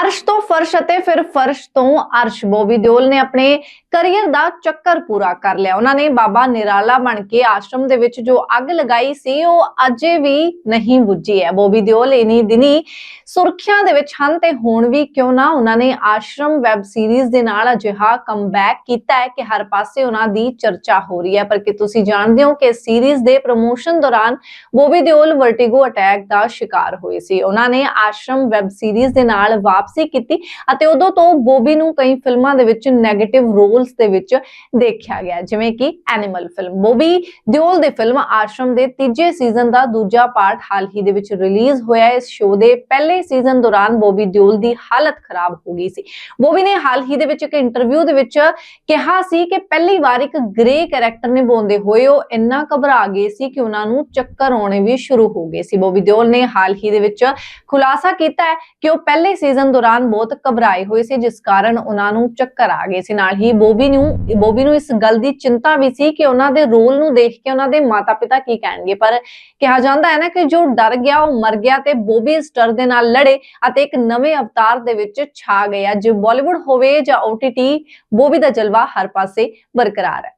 ਅਰਸ਼ ਤੋਂ ਫਰਸ਼ ਅਤੇ ਫਿਰ ਫਰਸ਼ ਤੋਂ ਅਰਸ਼। ਬੋਬੀ ਦਿਓਲ ਨੇ ਆਪਣੇ ਕੈਰੀਅਰ ਦਾ ਚੱਕਰ ਪੂਰਾ ਕਰ ਲਿਆ। ਉਹਨਾਂ ਨੇ ਬਾਬਾ ਨਿਰਾਲਾ ਬਣ ਕੇ ਆਸ਼ਰਮ ਦੇ ਵਿੱਚ ਜੋ ਅੱਗ ਲਗਾਈ ਸੀ, ਉਹ ਅਜੇ ਵੀ ਨਹੀਂ ਬੁੱਝੀ ਹੈ। ਬੋਬੀ ਦਿਓਲ ਇਨੀ ਦਿਨੀ ਸੁਰਖੀਆਂ ਦੇ ਵਿੱਚ ਹਨ ਤੇ ਹੁਣ ਵੀ ਕਿਉਂ ਨਾ ਉਹਨਾਂ ਨੇ ਆਸ਼ਰਮ ਵੈਬ ਸੀਰੀਜ਼ ਦੇ ਨਾਲ ਅਜਿਹਾ ਕਮਬੈਕ ਕੀਤਾ ਹੈ ਕਿ ਹਰ ਪਾਸੇ ਉਹਨਾਂ ਦੀ ਚਰਚਾ ਹੋ ਰਹੀ ਹੈ। ਪਰ ਕਿ ਤੁਸੀਂ ਜਾਣਦੇ ਹੋ ਕਿ ਸੀਰੀਜ਼ ਦੇ ਪ੍ਰੋਮੋਸ਼ਨ ਦੌਰਾਨ ਬੋਬੀ ਦਿਓਲ ਵਰਟੀਗੋ ਅਟੈਕ ਦਾ ਸ਼ਿਕਾਰ ਹੋਏ ਸੀ। ਉਹਨਾਂ ਨੇ ਆਸ਼ਰਮ ਵੈਬ ਸੀਰੀਜ਼ ਦੇ ਨਾਲ ਵਾਪਸੀ ਕੀਤੀ ਅਤੇ ਉਦੋਂ ਤੋਂ ਬੋਬੀ ਨੂੰ ਕਈ ਫਿਲਮਾਂ ਦੇ ਵਿੱਚ 네ਗੇਟਿਵ ਰੋਲਸ ਦੇ ਵਿੱਚ ਦੇਖਿਆ ਗਿਆ, ਜਿਵੇਂ ਕਿ ਐਨੀਮਲ ਫਿਲਮ ਬੋਬੀ ਦਿਓਲ ਦੇ ਫਿਲਮ ਆਸ਼ਰਮ ਦੇ ਤੀਜੇ ਸੀਜ਼ਨ ਦਾ ਦੂਜਾ ਪਾਰਟ ਹਾਲ ਹੀ ਦੇ ਵਿੱਚ ਰਿਲੀਜ਼ ਹੋਇਆ। ਇਸ ਸ਼ੋਅ ਦੇ ਪਹਿਲੇ ਸੀਜ਼ਨ ਦੌਰਾਨ ਬੋਬੀ ਦਿਓਲ ਦੀ ਹਾਲਤ ਖਰਾਬ ਹੋ ਗਈ ਸੀ। ਬੋਬੀ ਨੇ ਹਾਲ ਹੀ ਦੇ ਵਿੱਚ ਇੱਕ ਇੰਟਰਵਿਊ ਦੇ ਵਿੱਚ ਕਿਹਾ ਸੀ ਕਿ ਪਹਿਲੀ ਵਾਰ ਇੱਕ ਗ੍ਰੇ ਕੈਰੈਕਟਰ ਨਿਭਾਉਂਦੇ ਹੋਏ ਉਹ ਇੰਨਾ ਘਬਰਾ ਗਏ ਸੀ ਕਿ ਉਹਨਾਂ ਨੂੰ ਚੱਕਰ ਆਉਣੇ ਵੀ ਸ਼ੁਰੂ ਹੋ ਗਏ ਸੀ। ਬੋਬੀ ਦਿਓਲ ਨੇ ਹਾਲ ਹੀ ਦੇ ਵਿੱਚ ਖੁਲਾਸਾ ਕੀਤਾ ਹੈ ਕਿ ਉਹ ਪਹਿਲੇ ਸੀਜ਼ਨ ਦੌਰਾਨ ਬਹੁਤ ਘਬਰਾਏ ਹੋਏ ਸੀ, ਜਿਸ ਕਾਰਨ ਉਹਨਾਂ ਨੂੰ ਚੱਕਰ ਆ ਗਏ ਸੀ। ਨਾਲ ਹੀ ਬੋਬੀ ਨੂੰ ਬੋਬੀ ਨੂੰ ਇਸ ਗੱਲ ਦੀ ਚਿੰਤਾ ਵੀ ਸੀ ਕਿ ਉਹਨਾਂ ਦੇ ਰੋਲ ਨੂੰ ਦੇਖ ਕੇ ਉਹਨਾਂ ਦੇ ਮਾਤਾ-ਪਿਤਾ ਕੀ ਕਹਿਣਗੇ। ਪਰ ਕਿਹਾ ਜਾਂਦਾ ਹੈ ਨਾ ਕਿ ਜੋ ਡਰ ਗਿਆ, ਉਹ ਮਰ ਗਿਆ ਤੇ ਬੋਬੀ ਇਸ ਡਰ ਦੇ ਨਾਲ ਲੜੇ ਅਤੇ ਇੱਕ ਨਵੇਂ ਅਵਤਾਰ ਦੇ ਵਿੱਚ ਛਾ ਗਏ। ਜੇ ਬਾਲੀਵੁੱਡ ਹੋਵੇ ਜਾਂ OTT ਬੋਬੀ ਦਾ ਜਲਵਾ ਹਰ ਪਾਸੇ ਬਰਕਰਾਰ ਹੈ।